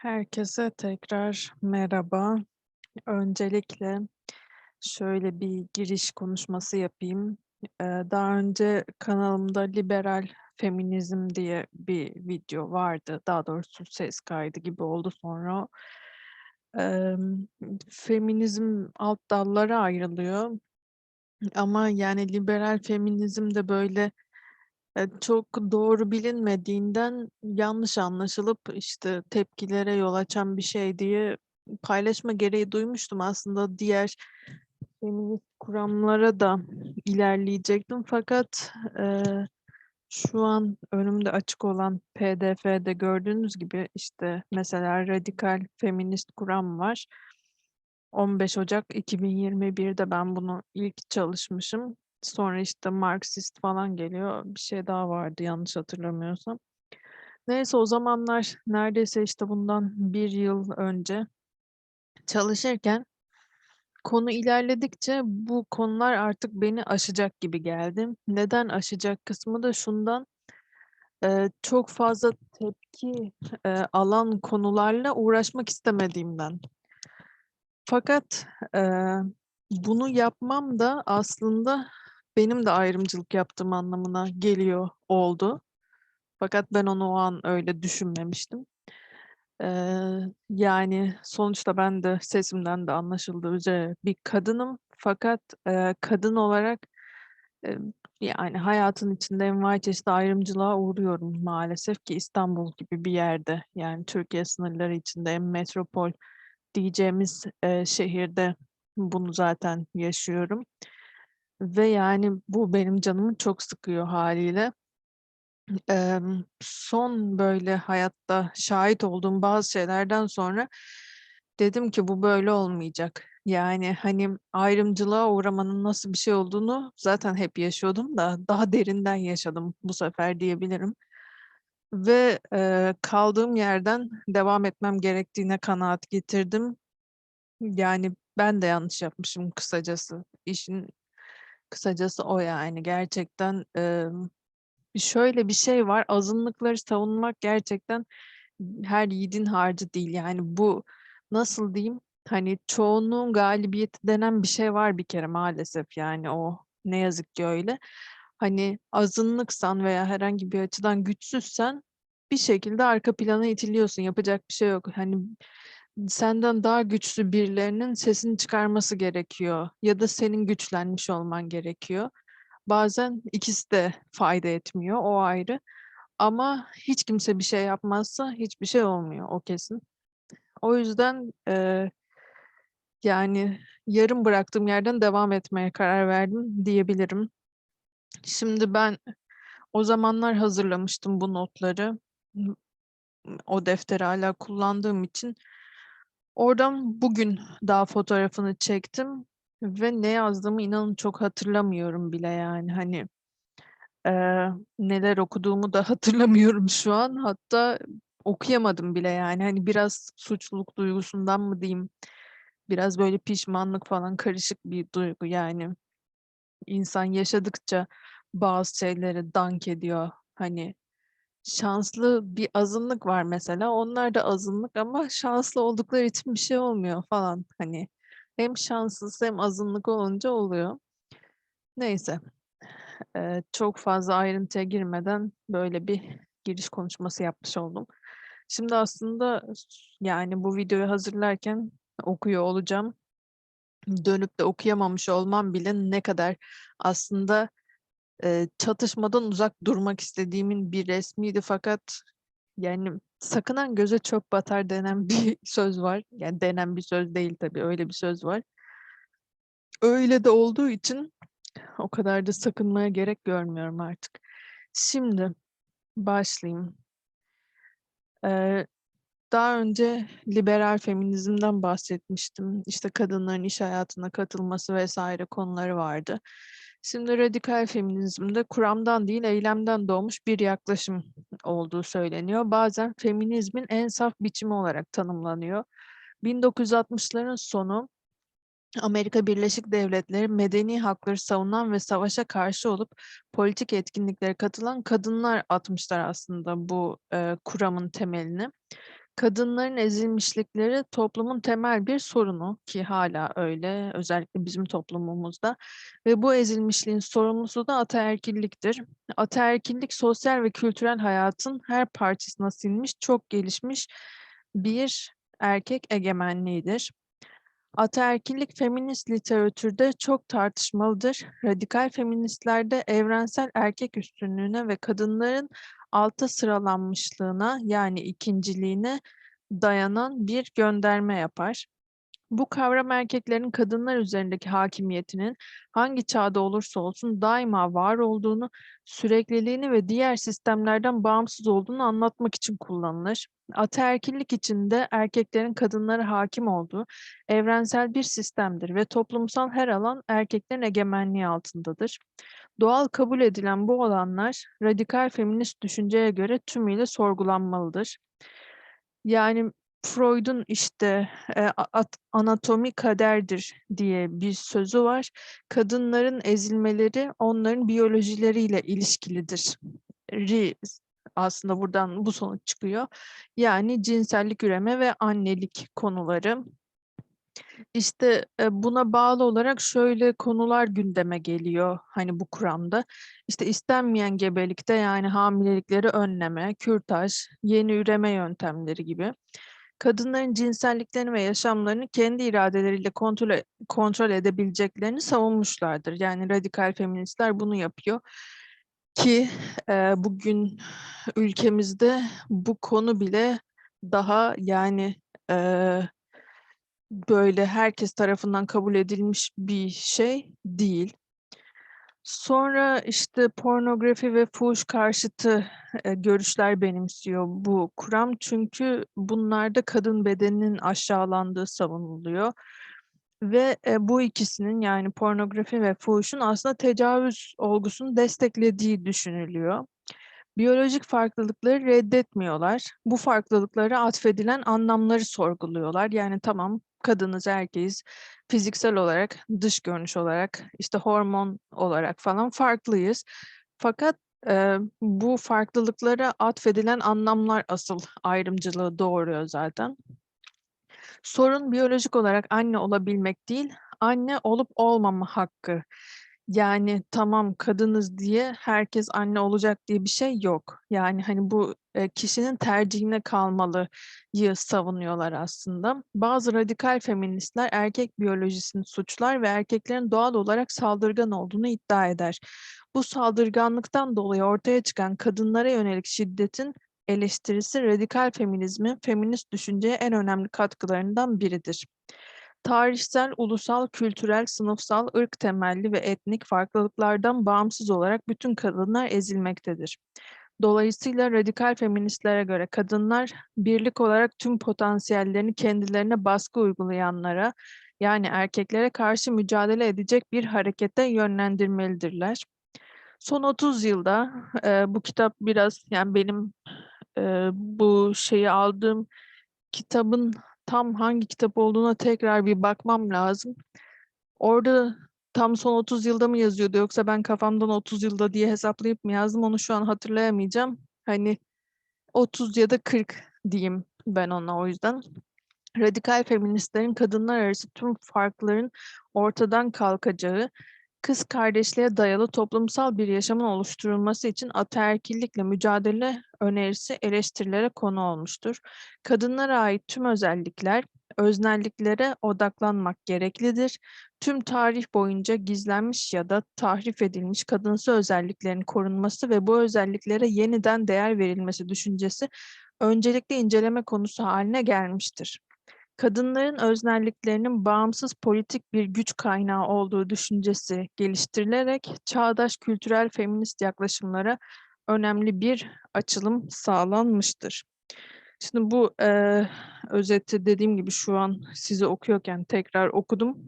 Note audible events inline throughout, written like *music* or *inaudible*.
Herkese tekrar merhaba. Öncelikle şöyle bir giriş konuşması yapayım. Eee, daha önce kanalımda liberal feminizm diye bir video vardı. Daha doğrusu ses kaydı gibi oldu sonra feminizm alt dallara ayrılıyor ama yani liberal feminizm de böyle, çok doğru bilinmediğinden yanlış anlaşılıp, işte, tepkilere yol açan bir şey diye paylaşma gereği duymuştum. Aslında diğer feminist kuramlara da ilerleyecektim fakat, eee, şu an önümde açık olan PDF'de gördüğünüz gibi, işte, mesela radikal feminist kuram var. 15 Ocak 2021'de ben bunu ilk çalışmışım. Sonra, işte, Marksist falan geliyor. Bir şey daha vardı yanlış hatırlamıyorsam. Neyse o zamanlar neredeyse, işte, bundan 1 yıl önce çalışırken konu ilerledikçe bu konular artık beni aşacak gibi geldi. Neden aşacak kısmı da şundan, çok fazla tepki, alan konularla uğraşmak istemediğimden. Fakat, bunu yapmam da aslında benim de ayrımcılık yaptığım anlamına geliyor oldu. Fakat ben onu o an öyle düşünmemiştim. Eee, yani sonuçta ben de sesimden de anlaşıldığı üzere bir kadınım fakat, eee, kadın olarak, emm, yani hayatın içinde envai çeşit ayrımcılığa uğruyorum maalesef ki İstanbul gibi bir yerde, yani Türkiye sınırları içinde en metropol diyeceğimiz, eee, şehirde bunu zaten yaşıyorum ve yani bu benim canımı çok sıkıyor hâliyle. Emm, son böyle hayatta şahit olduğum bazı şeylerden sonra dedim ki bu böyle olmayacak. Yani, hani, ayrımcılığa uğramanın nasıl bir şey olduğunu zaten hep yaşıyordum da daha derinden yaşadım bu sefer diyebilirim ve, eee, kaldığım yerden devam etmem gerektiğine kanaat getirdim. Yani ben de yanlış yapmışım kısacası. İşin kısacası o yani. Gerçekten, şöyle bir şey var, azınlıkları savunmak gerçekten her yiğidin harcı değil. Yani bu nasıl diyeyim, hani, çoğunluğun galibiyeti denen bir şey var bir kere maalesef yani o ne yazık ki öyle. Hani, azınlıksan veya herhangi bir açıdan güçsüzsen bir şekilde arka plana itiliyorsun, yapacak bir şey yok. Hani, senden daha güçlü birilerinin sesini çıkarması gerekiyor ya da senin güçlenmiş olman gerekiyor. Bazen ikisi de fayda etmiyor, o ayrı ama hiç kimse bir şey yapmazsa hiçbir şey olmuyor, o kesin. O yüzden, eee yani yarım bıraktığım yerden devam etmeye karar verdim diyebilirim. Şimdi ben o zamanlar hazırlamıştım bu notları. O defteri hâlâ kullandığım için oradan bugün daha fotoğrafını çektim ve ne yazdığımı inanın çok hatırlamıyorum bile yani. Hani, eee, neler okuduğumu da *laughs* hatırlamıyorum şu an. Hatta okuyamadım bile yani. Hani, biraz suçluluk duygusundan mı diyeyim, biraz böyle pişmanlık falan karışık bir duygu yani. İnsan yaşadıkça bazı şeyleri dank ediyor. Hani, şanslı bir azınlık var mesela, onlar da azınlık ama şanslı oldukları için bir şey olmuyor falan. Hani, hem şanssız hem azınlık olunca oluyor. Neyse, eee, çok fazla ayrıntıya girmeden böyle bir giriş konuşması yapmış oldum. Şimdi aslında yani bu videoyu hazırlarken okuyor olacağım. Dönüp de okuyamamış olmam bile ne kadar aslında, çatışmadan uzak durmak istediğimin bir resmiydi fakat yani "Sakınan göze çöp batar." denen *laughs* bir söz var. Yani denen bir söz değil tabii, öyle bir söz var. Öyle de olduğu için o kadar da sakınmaya gerek görmüyorum artık. Şimdi başlayayım. Eee, daha önce liberal feminizmden bahsetmiştim. İşte, kadınların iş hayatına katılması vs. konuları vardı. Şimdi radikal feminizmde kuramdan değil, eylemden doğmuş bir yaklaşım olduğu söyleniyor. Bazen feminizmin en saf biçimi olarak tanımlanıyor. 1960'ların sonu Amerika Birleşik Devletleri medeni hakları savunan ve savaşa karşı olup politik etkinliklere katılan kadınlar atmışlar aslında bu, eee, kuramın temelini. Kadınların ezilmişlikleri toplumun temel bir sorunu ki hâlâ öyle, özellikle bizim toplumumuzda ve bu ezilmişliğin sorumlusu da ataerkilliktir. Ataerkillik sosyal ve kültürel hayatın her parçasına sinmiş, çok gelişmiş bir erkek egemenliğidir. Ataerkillik feminist literatürde çok tartışmalıdır. Radikal feministlerde evrensel erkek üstünlüğüne ve kadınların alta sıralanmışlığına yani ikinciliğine dayanan bir gönderme yapar. Bu kavram erkeklerin kadınlar üzerindeki hakimiyetinin hangi çağda olursa olsun daima var olduğunu, sürekliliğini ve diğer sistemlerden bağımsız olduğunu anlatmak için kullanılır. Ataerkillik içinde erkeklerin kadınlara hakim olduğu evrensel bir sistemdir ve toplumsal her alan erkeklerin egemenliği altındadır. Doğal kabul edilen bu olanlar radikal feminist düşünceye göre tümüyle sorgulanmalıdır. Yani Freud'un işte e, anatomi kaderdir diye bir sözü var. Kadınların ezilmeleri onların biyolojileriyle ilişkilidir. Ri aslında buradan bu sonuç çıkıyor. Yani cinsellik üreme ve annelik konuları. İşte buna bağlı olarak şöyle konular gündeme geliyor hani bu kuramda. İşte istenmeyen gebelikte yani hamilelikleri önleme, kürtaj, yeni üreme yöntemleri gibi kadınların cinselliklerini ve yaşamlarını kendi iradeleriyle kontrol, kontrol edebileceklerini savunmuşlardır. Yani radikal feministler bunu yapıyor ki e, bugün ülkemizde bu konu bile daha yani e, böyle herkes tarafından kabul edilmiş bir şey değil. Sonra işte pornografi ve fuhuş karşıtı e, görüşler benimsiyor bu kuram. Çünkü bunlarda kadın bedeninin aşağılandığı savunuluyor. Ve e, bu ikisinin yani pornografi ve fuhuşun aslında tecavüz olgusunu desteklediği düşünülüyor. Biyolojik farklılıkları reddetmiyorlar. Bu farklılıklara atfedilen anlamları sorguluyorlar. Yani tamam kadınız, erkeğiz, fiziksel olarak, dış görünüş olarak, işte hormon olarak falan farklıyız. Fakat e, bu farklılıklara atfedilen anlamlar asıl ayrımcılığı doğuruyor zaten. Sorun biyolojik olarak anne olabilmek değil, anne olup olmama hakkı. Yani tamam kadınız diye herkes anne olacak diye bir şey yok. Yani hani bu kişinin tercihine kalmalıyı savunuyorlar aslında. Bazı radikal feministler erkek biyolojisini suçlar ve erkeklerin doğal olarak saldırgan olduğunu iddia eder. Bu saldırganlıktan dolayı ortaya çıkan kadınlara yönelik şiddetin eleştirisi radikal feminizmin feminist düşünceye en önemli katkılarından biridir. Tarihsel, ulusal, kültürel, sınıfsal, ırk temelli ve etnik farklılıklardan bağımsız olarak bütün kadınlar ezilmektedir. Dolayısıyla radikal feministlere göre kadınlar birlik olarak tüm potansiyellerini kendilerine baskı uygulayanlara yani erkeklere karşı mücadele edecek bir harekete yönlendirmelidirler. Son 30 yılda e, bu kitap biraz yani benim e, bu şeyi aldığım kitabın tam hangi kitap olduğuna tekrar bir bakmam lazım. Orada tam son 30 yılda mı yazıyordu yoksa ben kafamdan 30 yılda diye hesaplayıp mı yazdım onu şu an hatırlayamayacağım. Hani 30 ya da 40 diyeyim ben ona o yüzden. Radikal feministlerin kadınlar arası tüm farkların ortadan kalkacağı, kız kardeşliğe dayalı toplumsal bir yaşamın oluşturulması için ataerkillikle mücadele önerisi eleştirilere konu olmuştur. Kadınlara ait tüm özellikler, öznelliklere odaklanmak gereklidir. Tüm tarih boyunca gizlenmiş ya da tahrif edilmiş kadınsı özelliklerin korunması ve bu özelliklere yeniden değer verilmesi düşüncesi öncelikle inceleme konusu haline gelmiştir kadınların öznelliklerinin bağımsız politik bir güç kaynağı olduğu düşüncesi geliştirilerek çağdaş kültürel feminist yaklaşımlara önemli bir açılım sağlanmıştır. Şimdi bu e, özeti dediğim gibi şu an size okuyorken tekrar okudum.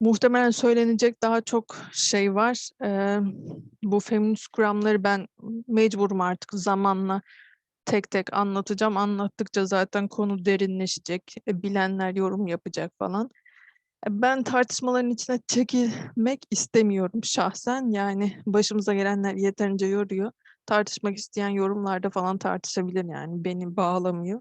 Muhtemelen söylenecek daha çok şey var. E, bu feminist kuramları ben mecburum artık zamanla tek tek anlatacağım. Anlattıkça zaten konu derinleşecek. E, bilenler yorum yapacak falan. E, ben tartışmaların içine çekilmek istemiyorum şahsen. Yani başımıza gelenler yeterince yoruyor. tartışmak isteyen yorumlarda falan tartışabilir yani. Beni bağlamıyor.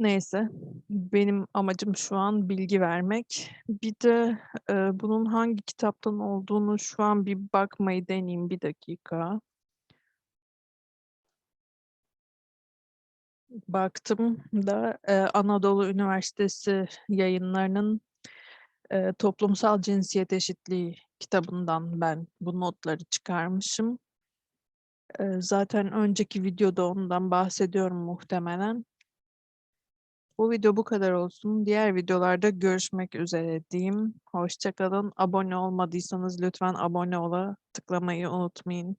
Neyse, benim amacım şu an bilgi vermek. Bir de, eee, bunun hangi kitaptan olduğunu şu an bir bakmayı deneyeyim. Bir dakika. Baktım da, eee, Anadolu Üniversitesi Yayınları'nın, eee, Toplumsal Cinsiyet Eşitliği kitabından ben bu notları çıkarmışım. Eee, zaten önceki videoda ondan bahsediyorum muhtemelen. Bu video bu kadar olsun. Diğer videolarda görüşmek üzere diyeyim. Hoşça kalın. Abone olmadıysanız lütfen abone ola tıklamayı unutmayın.